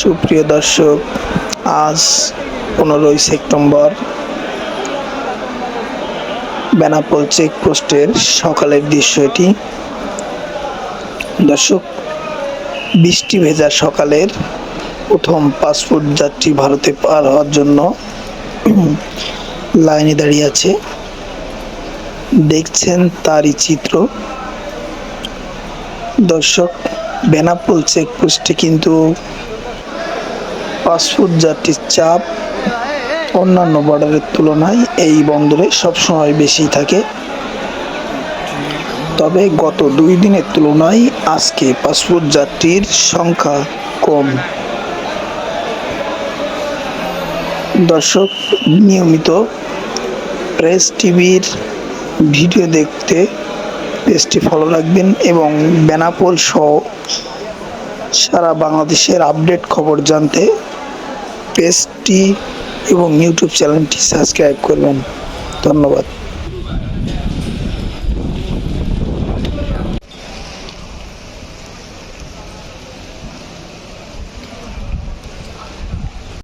সুপ্রিয় দর্শক, আজ পনেরোই সেপ্টেম্বর বেনাপোল চেকপোস্টের সকালের দৃশ্য এটি। দর্শক, বৃষ্টি ভেজা সকালের প্রথম পাসপোর্ট যাত্রী ভারতে পার হওয়ার জন্য লাইনে দাঁড়িয়ে আছে। দেখছেন তারই চিত্র। দর্শক, বেনাপোল চেকপোস্টে কিন্তু পাসপোর্ট যাত্রীর চাপ অন্যান্য বর্ডারের তুলনায় এই বন্দরে সবসময় বেশি থাকে। তবে গত দুই দিনের তুলনায় আজকে পাসপোর্ট যাত্রীর সংখ্যা কম। দর্শক, নিয়মিত প্রেস টিভির ভিডিও দেখতে পেজটি ফলো রাখবেন এবং বেনাপোল সহ সারা বাংলাদেশের আপডেট খবর জানতে পেজটি এবং ইউটিউব চ্যানেলটি সাবস্ক্রাইব করবেন। ধন্যবাদ।